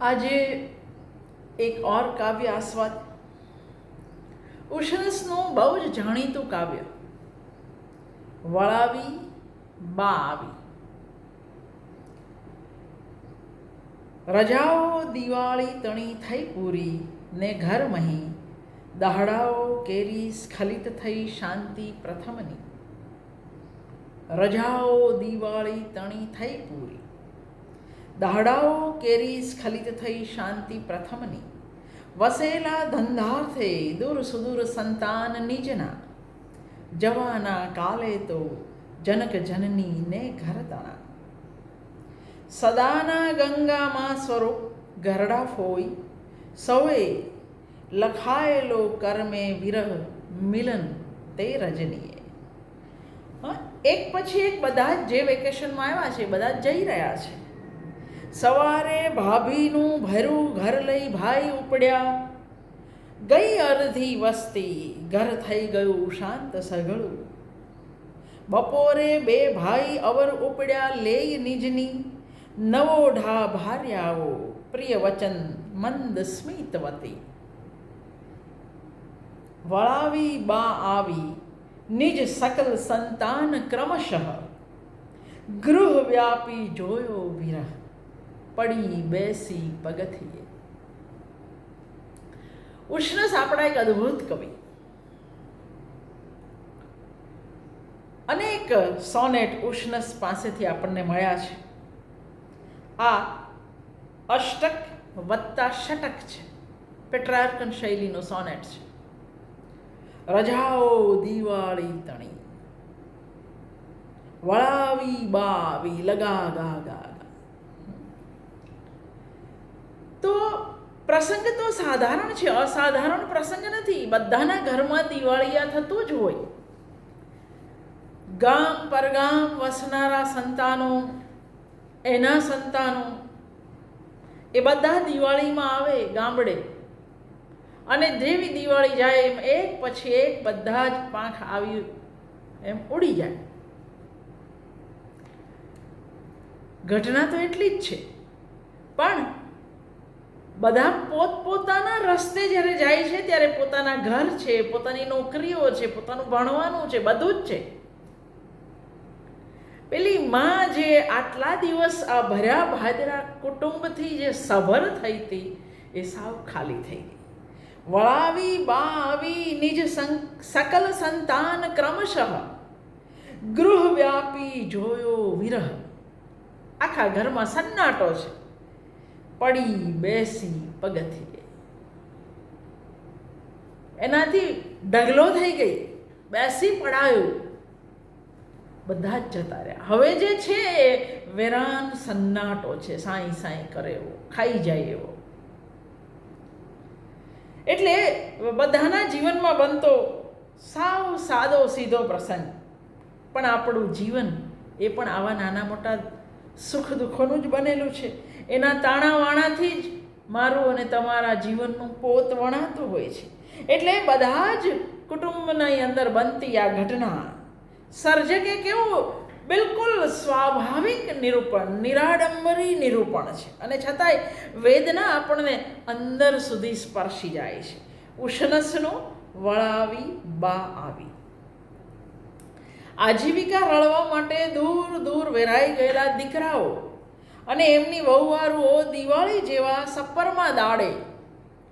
આજે એક ઓર કાવ્ય આસ્વાદ. ઉષરસનું બહુ જ જાણીતું કાવ્ય. વળાવી બા આવી. રજાઓ દિવાળી તણી થઈ પૂરી, ને ઘર મહી. દહડાઓ કેરી સ્ખલિત થઈ શાંતિ પ્રથમની. રજાઓ દિવાળી તણી થઈ પૂરી. દહડાઓ કેરી સ્ખલિત થઈ શાંતિ પ્રથમની. વસેલા ધંધાર્થે દૂર સુદૂર સંતાન નિજના જવાના કાલે તો જનક જનની ને ઘરતણા સદાના ગંગામાં સ્વરૂપ ગરડા ફોઈ, સૌએ લખાયેલો કરમે વિરહ મિલન તે રજનીએ. એક પછી એક બધા જ વેકેશનમાં આવ્યા છે, બધા જઈ રહ્યા છે. સવારે ભાભીનું ભર્યું ઘર લઈ ભાઈ ઉપડ્યા. ગઈ અડધી વસ્તી ઘર થઈ ગયું શાંત સઘળું બપોરે બે ભાઈ અવર ઉપડ્યા લેય નિજની. નવો ઢા ભાર્યાઓ, પ્રિય વચન મંદ સ્મિતવતી વળાવી બા આવી, નિજ સકલ સંતાન ક્રમશઃ. ગૃહ વ્યાપી જોયો વિરહ. પડી, બેસી, પગથિયે. ઉષ્ણ સાપડા એક અદ્ભુત કવિ. અનેક સોનેટ ઉષ્ણસ પાસેથી આપણને મળ્યા છે. આ અષ્ટક વત્તા ષટક છે. પેટ્રાર્કન શૈલીનો સોનેટ છે. રજાઓ દિવાળી તણી. વળાવી બાવી, લગા, ગા ગા ગા તો પ્રસંગ તો સાધારણ છે, અસાધારણ પ્રસંગ નથી. બધાના ઘરમાં દિવાળીયા થતું જ હોય. ગામ પરગામ વસનારા સંતાનો, એના સંતાનો, એ બધા દિવાળીમાં આવે ગામડે. અને જેવી દિવાળી જાય એમ એક પછી એક બધા જ પાંખ આવી એમ ઉડી જાય. ઘટના તો એટલી જ છે. પણ બધા પોતપોતાના રસ્તે જ્યારે જાય છે, ત્યારે પોતાના ઘર છે, પોતાની નોકરીઓ છે, પોતાનું ભણવાનું છે, બધું જ છે. પેલી માં જે આટલા દિવસ આ ભર્યા ભાદરા કુટુંબથી જે સભર થઈ હતી, એ સાવ ખાલી થઈ ગઈ. વળાવી બાવી નિજ સકલ સંતાન ક્રમશઃ. ગૃહ વ્યાપી જોયો વિરહ. આખા ઘરમાં સન્નાટો છે. પડી, બેસી, પગથિયે. એનાથી ઢગલો થઈ ગઈ. બેસી પડાયું. બધા જ જતા રહ્યા. હવે જે છે એ વેરાન સન્નાટો છે. સાંઈ સાંઈ કરે એવો, ખાઈ જાય એવો. એટલે બધાના જીવનમાં બનતો સાવ સાદો, સીધો પ્રસંગ. પણ આપણું જીવન એ પણ આવા નાના મોટા સુખ દુઃખોનું જ બનેલું છે. એના તાણાવાણાથી જ મારું અને તમારા જીવનનું પોત વણાતું હોય છે. એટલે બધા જ કુટુંબની અંદર બનતી આ ઘટના સર્જકે કેવું બિલકુલ સ્વાભાવિક નિરૂપણ, નિરાડંબરી નિરૂપણ છે. અને છતાંય વેદના આપણને અંદર સુધી સ્પર્શી જાય છે. ઉષ્ણસનું વળાવી બા આવી. આજીવિકા રળવા માટે દૂર દૂર વેરાઈ ગયેલા દીકરાઓ અને એમની વહુવારુઓ દિવાળી જેવા સપ્પરમાં દાડે,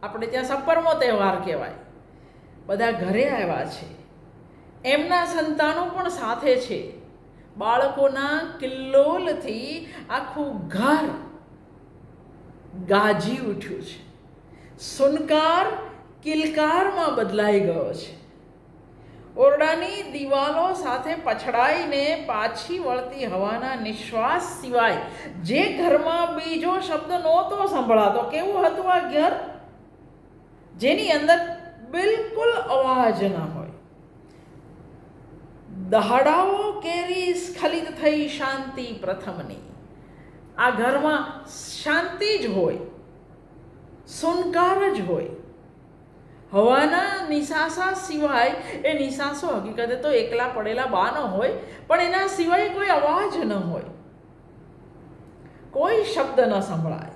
આપણે ત્યાં સપ્પરમો તહેવાર કહેવાય, બધા ઘરે આવ્યા છે. એમના સંતાનો પણ સાથે છે. બાળકોના કિલ્લોલથી આખું ઘર ગાજી ઉઠ્યું છે. સુનકાર કિલકારમાં બદલાઈ ગયો છે. ઓરડાની દિવાલો સાથે પછડાઈને પાછી વળતી હવાના નિશ્વાસ સિવાય જે ઘરમાં બીજો શબ્દ નહોતો સંભળાતો, કેવું હતું આ ઘર? જેની અંદર બિલકુલ અવાજ ન હોય. દહાડાઓ કેરી સ્ખલિત થઈ શાંતિ પ્રથમની. આ ઘરમાં શાંતિ જ હોય, સુનકાર જ હોય. હવાના નિશાસા સિવાય એ નિશાસો હકીકતે તો એકલા પડેલા બા ન હોય, પણ એના સિવાય કોઈ અવાજ ન હોય. કોઈ શબ્દ ન સંભળાય.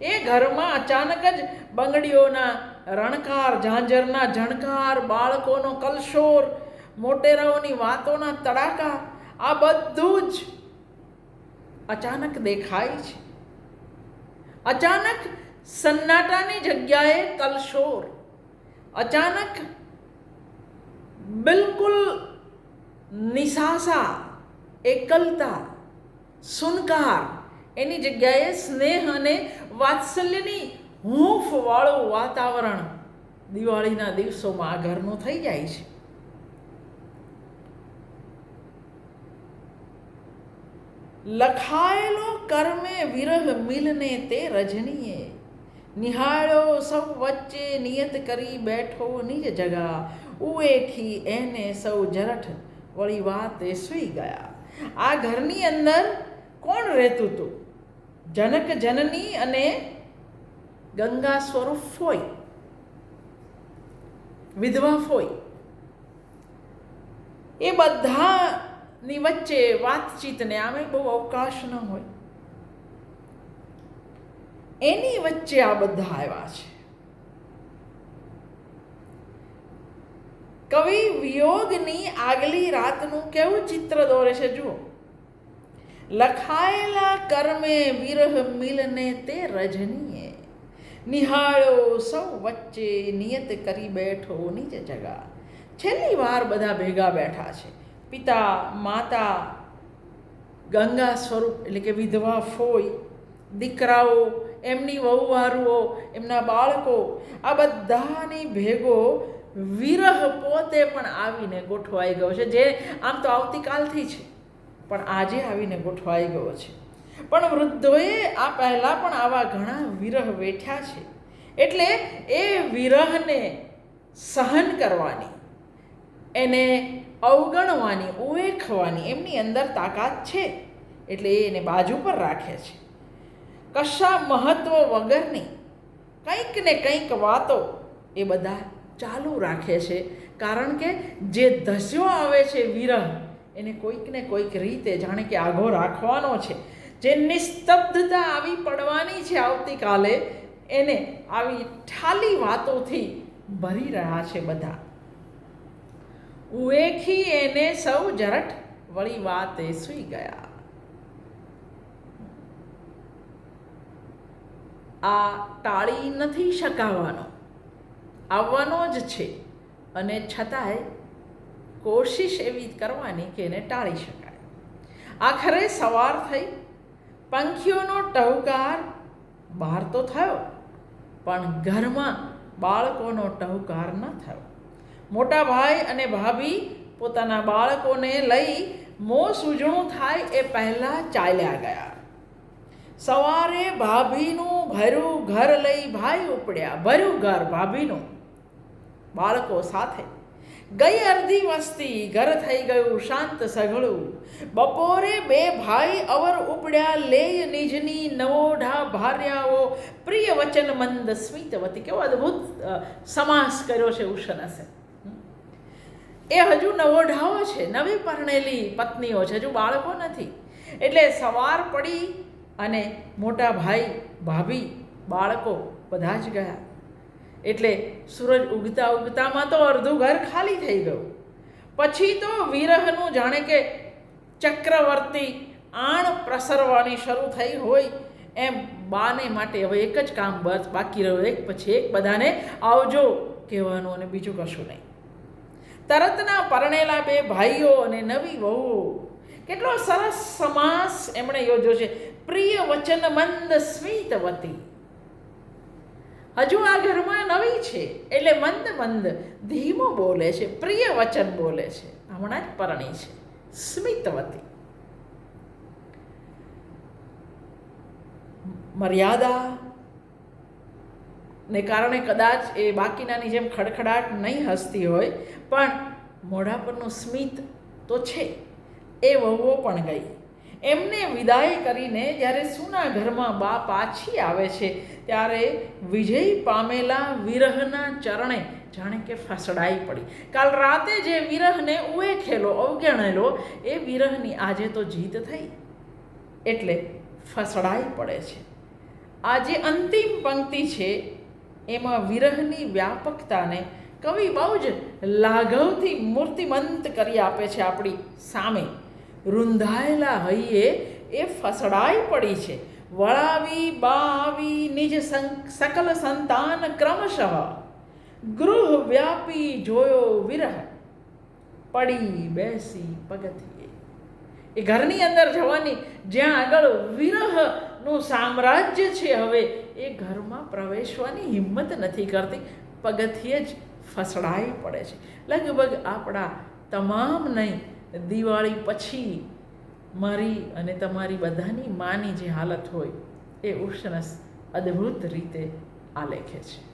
એ ઘરમાં અચાનક જ બંગડીઓના રણકાર, ઝાંઝરના ઝણકાર, બાળકોનો કલશોર, મોટેરાઓની વાતોના તડાકા, આ બધું જ અચાનક દેખાય છે. અચાનક સન્નાટાની જગ્યાએ કલશોર અચાનક બિલકુલ નિસાસા એકલતા સુનકાર એની જગ્યાએ સ્નેહ અને વાત્સલ્યની હૂંફવાળું વાતાવરણ દિવાળીના દિવસોમાં આ ઘરનું થઈ જાય છે લખાયેલો કર્મે વિરહ મિલને તે રજનીએ નિહાળ્યો સૌ વચ્ચે નિયત કરી બેઠો નિજ જગા. ઉએખી એને સૌ જરઠ વળી વાતે સુઈ ગયા. આ ઘરની અંદર કોણ રહેતું હતું જનક જનની અને ગંગા સ્વરૂપ ફોઈ વિધવા ફોઈ એ બધાની વચ્ચે વાતચીતને આમે બહુ અવકાશ ન હોય. એની વચ્ચે આ બધા આવ્યા છે. કવિ વિયોગની આગલી રાતનું કેવું ચિત્ર દોરે છે જુઓ. લખાયેલા કર્મે વિરહ મિલને તે રજનીએ. નિહાળો સૌ વચ્ચે નિયત કરી બેઠો નીચે જગા. છેલ્લી વાર બધા ભેગા બેઠા છે. પિતા, માતા, ગંગા સ્વરૂપ એટલે કે વિધવા ફોઈ, દીકરાઓ એમની વહુવારુઓ, એમના બાળકો, આ બધાની ભેગો વિરહ પોતે પણ આવીને ગોઠવાઈ ગયો છે. જે આમ તો આવતીકાલથી છે, પણ આજે આવીને ગોઠવાઈ ગયો છે. પણ વૃદ્ધોએ આ પહેલાં પણ આવા ઘણા વિરહ વેઠ્યા છે. એટલે એ વિરહને સહન કરવાની, એને અવગણવાની, ઉવેખવાની એમની અંદર તાકાત છે. એટલે એને બાજુ પર રાખે છે. કશા મહત્વ વગરની કંઈક ને કંઈક વાતો એ બધા ચાલુ રાખે છે. કારણ કે જે ધસ્યો આવે છે વિરહ, એને કોઈક ને કોઈક રીતે જાણે કે આઘો રાખવાનો છે. જે નિસ્તબ્ધતા આવી પડવાની છે આવતીકાલે, એને આવી ઠાલી વાતોથી ભરી રહ્યા છે બધા. ઉએખી એને સૌ જરઠ વળી વાતે સૂઈ ગયા. આ ટાળી નથી શકાવાનો. આવવાનો જ છે. અને છતાંય કોશિશ એવી કરવાની કે એને ટાળી શકાય. આખરે સવાર થઈ. પંખીઓનો ટહુકાર બહાર તો થયો. પણ ઘરમાં બાળકોનો ટહુકાર ન થયો. મોટા ભાઈ અને ભાભી પોતાના બાળકોને લઈ મોં સૂજણું થાય એ પહેલાં ચાલ્યા ગયા. સવારે ભાભીનું ભર્યું ઘર લઈ ભાઈ ઉપડ્યા ભર્યું ઘર ભાભીનું. બાળકો સાથે ગઈ અડધી વસ્તી, ઘર થઈ ગયું શાંત સઘળું બપોરે બે ભાઈ અવર ઉપડ્યા, લેય નિજની નવોઢા ભાર્યાઓ. પ્રિય વચન મંદ સ્મિતવતી કેવો અદ્ભુત સમાસ કર્યો છે ઉષનસે. એ હજુ નવોઢાઓ છે, નવી પરણેલી પત્નીઓ છે, હજુ બાળકો નથી. એટલે સવાર પડી અને મોટા ભાઈ, ભાભી, બાળકો બધા જ ગયા. એટલે સૂરજ ઉગતા ઉગતામાં તો અડધું ઘર ખાલી થઈ ગયું. પછી તો વિરહનું જાણે કે ચક્રવર્તી આણ પ્રસરવાની શરૂ થઈ હોય એમ બાને માટે હવે એક જ કામ બસ બાકી રહ્યું. એક પછી એક બધાને આવજો કહેવાનું અને બીજું કશું નહીં. તરતના પરણેલા બે ભાઈઓ અને નવી વહુઓ કેટલો સરસ સમાસ એમણે યોજ્યો છે. પ્રિય વચન મંદ સ્મિતવતી હજુ આ ઘરમાં નવી છે, એટલે મંદ મંદ, ધીમો બોલે છે, પ્રિય વચન બોલે છે. હમણાં જ પરણી છે. સ્મિતવતી મર્યાદા ને કારણે કદાચ એ બાકીનાની જેમ ખડખડાટ નહીં હસતી હોય, પણ મોઢા પરનું સ્મિત તો છે. એ વહુઓ પણ ગઈ. એમને વિદાય કરીને જ્યારે સુના ઘરમાં બા પાછી આવે છે, ત્યારે વિજય પામેલા વિરહના ચરણે જાણે કે ફસડાઈ પડી. કાલ રાતે જે વિરહને ઉએખેલો અવગણેલો, એ વિરહની આજે તો જીત થઈ. એટલે ફસડાઈ પડે છે. આ જે અંતિમ પંક્તિ છે, એમાં વિરહની વ્યાપકતાને કવિ બહુ જ લાઘવથી મૂર્તિમંત કરી આપે છે આપણી સામે. રૂંધાયેલા હૈયે એ ફસડાઈ પડી છે. વળાવી બાવી નિજ સકલ સંતાન ક્રમશઃ. ગૃહ વ્યાપી જોયો વિરહ. પડી બેસી પગથિયે. એ ઘરની અંદર જવાની જ્યાં આગળ વિરહનું સામ્રાજ્ય છે હવે, એ ઘરમાં પ્રવેશવાની હિંમત નથી કરતી. પગથિયે જ ફસડાઈ પડે છે. લગભગ આપણા તમામ નહીં દિવાળી પછી મારી અને તમારી બધાની માની જે હાલત હોય એ ઉષ્ણસ અદ્ભુત રીતે આલેખે છે.